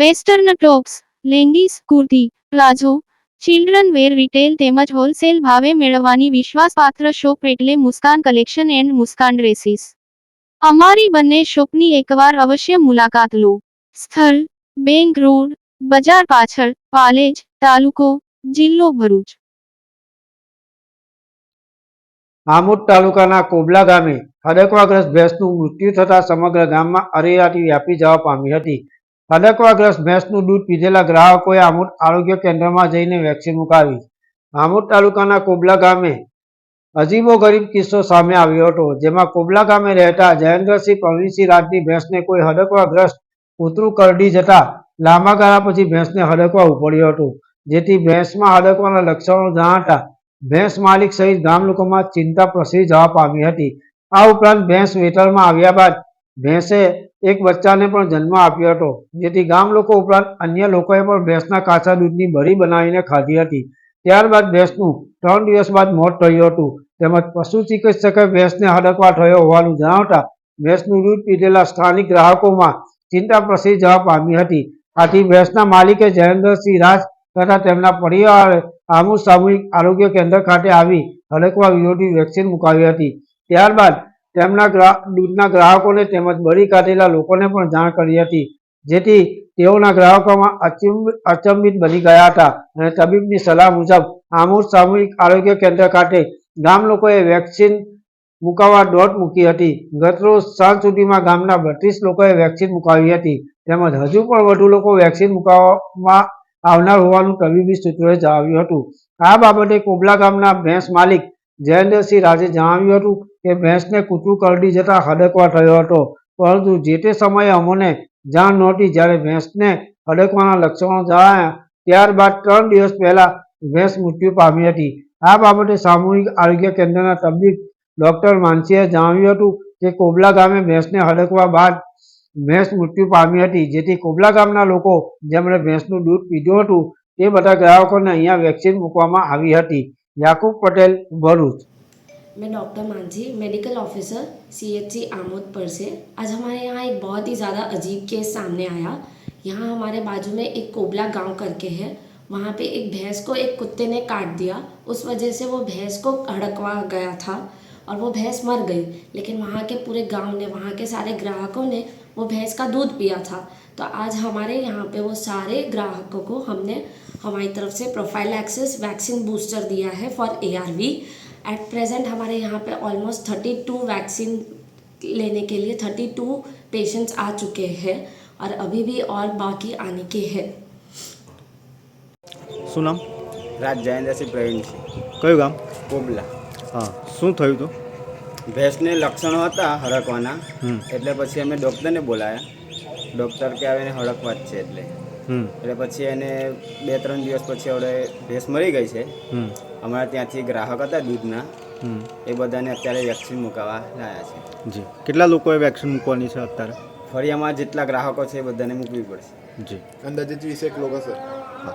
Western tops leggings, kurti, palazzo, children wear retail તેમજ wholesale ભાવે મેળવવાની વિશ્વાસપાત્ર શોપ એટલે Muskan collection and Muskan dresses. અમારી બંને શોપની એકવાર અવશ્ય મુલાકાત લો. સ્થળ, બેંક રોડ, બજાર પાછળ, પાલેજ, તાલુકો, જિલ્લો ભરૂચ. આમોદ તાલુકાના કોબલા ગામે હડકવાગ્રસ્ત ભેંસનું મૃત્યુ થતાં સમગ્ર ગામમાં અરેરાટી વ્યાપી જવા પામી હતી. હડકવાગ્રસ્ત ભેંસનું દૂધ પીધેલા ગ્રાહકોએ આમોદ આરોગ્ય કેન્દ્રમાં જઈને વેક્સિન મુકાવી. આમોદ તાલુકાના કોબલા ગામે અજીબો ગરીબ કિસ્સો સામે આવ્યો હતો, જેમાં કોબલા ગામે રહેતા જયેન્દ્રસિંહ પ્રવીણસિંહ રાજની ભેંસને કોઈ હડકવાગ્રસ્ત કૂતરું કરડી જતા લાંબા ગાળા પછી ભેંસને હડકવા ઉપડ્યો હતો, જેથી ભેંસમાં હડકવાના લક્ષણો જણાતા ભેંસ માલિક સહિત ગામ લોકોમાં ચિંતા પ્રસરી જવા પામી હતી. આ ઉપરાંત ભેંસ વેતરમાં આવ્યા બાદ ભેંસે એક બચ્ચાને પણ જન્મ આપ્યો હતો, જેથી ગામ લોકો ઉપરાંત અન્ય લોકોએ પણ ભેંસના કાચા દૂધની ભરી બનાવીને ખાધી હતી. ત્યારબાદ ભેંસનું ત્રણ દિવસ બાદ મોત થયું હતું. તેમજ પશુ ચિકિત્સકે ભેંસને હડકવા થયો હોવાનું જણાવતા ભેંસનું દૂધ પીધેલા સ્થાનિક ગ્રાહકોમાં ચિંતા પ્રસરી જવા પામી હતી. આથી ભેંસના માલિકે જયેન્દ્રસિંહ રાજ તથા તેમના પરિવારે આમુ સામૂહિક આરોગ્ય કેન્દ્ર ખાતે આવી હડકવા વિરોધી વેક્સિન મુકાવી હતી. ત્યારબાદ તેમના દૂધના ગ્રાહકોને તેમજ બળી કાઢેલા લોકોને પણ જાણ કરી હતી, જેથી તેઓના ગ્રાહકોમાં અચંબિત બની ગયા હતા અને તબીબની સલાહ મુજબ આમોદ સામૂહિક આરોગ્ય કેન્દ્ર ખાતે ગામ લોકોએ વેક્સિન મુકાવવા દોટ મૂકી હતી. ગતરોજ સાંજ સુધીમાં ગામના બત્રીસ લોકોએ વેક્સિન મુકાવી હતી. તેમજ હજુ પણ વધુ લોકો વેક્સિન મુકાવવામાં આવનાર હોવાનું તબીબી સૂત્રોએ જણાવ્યું હતું. આ બાબતે કોબલા ગામના ભેંસ માલિક જયેન્દ્રસિંહ રાજે જણાવ્યું હતું કે ભેંસને કૂતરું કરડી જતા હડકવા થયો હતો. પરંતુ જે તે સમયે અમોને જાણ નહોતી જ્યારે ભેંસને હડકવાના લક્ષણો જણાયા, ત્યારબાદ ત્રણ દિવસ પહેલા ભેંસ મૃત્યુ પામી હતી. આ બાબતે સામૂહિક આરોગ્ય કેન્દ્રના તબીબ ડોક્ટર માનસીએ જણાવ્યું હતું કે કોબલા ગામે ભેંસને હડકવા બાદ ભેંસ મૃત્યુ પામી હતી. જેથી કોબલા ગામના લોકો જેમણે ભેંસનું દૂધ પીધું હતું, તે બધા ગ્રાહકોને અહીંયા વેક્સિન મૂકવામાં આવી હતી. યાકુબ પટેલ, ભરૂચ. मैं doctor Manjhi medical officer CHC Amod पर से। आज हमारे यहाँ एक बहुत ही ज़्यादा अजीब केस सामने आया। यहाँ हमारे बाजू में एक कोबला गाँव करके है। वहाँ पे एक भैंस को एक कुत्ते ने काट दिया। उस वजह से वो भैंस को हड़कवा गया था और वो भैंस मर गई। लेकिन वहाँ के पूरे गाँव ने, वहाँ के सारे ग्राहकों ने वो भैंस का दूध पिया था। तो आज हमारे यहाँ पे वो सारे ग्राहकों को हमने हमारी तरफ़ से प्रोफ़ाइल एक्सेस वैक्सीन बूस्टर दिया है फॉर एआरवी एट प्रेजेंट हमारे यहाँ पे ऑलमोस्ट थर्टी टू वैक्सीन लेने के लिए थर्टी टू पेशेंट्स आ चुके हैं और अभी भी और बाकी आने के हैं શું નામ રાજ જયેન્દ્રસિંહ પ્રવીણસિંહ કયું ગામ કોબલા હા શું થયું હતું ભેંસને લક્ષણો હતા હડકવાના હમ એટલે પછી અમે ડૉક્ટરને બોલાયા ડૉક્ટર કે આવે એને હડકવા જ છે એટલે હમ એટલે પછી એને બે ત્રણ દિવસ પછી હવે ભેંસ મરી ગઈ છે હમ અમારા ત્યાંથી ગ્રાહક હતા દૂધના. એ બધાને અત્યારે વેક્સિન મુકાવા લાયા છે. જી. કેટલા લોકોએ વેક્સિન મૂકવાની છે અત્યારે? ફરી અમારા જેટલા ગ્રાહકો છે એ બધાને મૂકવી પડશે. જી. અંદાજિત વીસેક લોકો સર હા.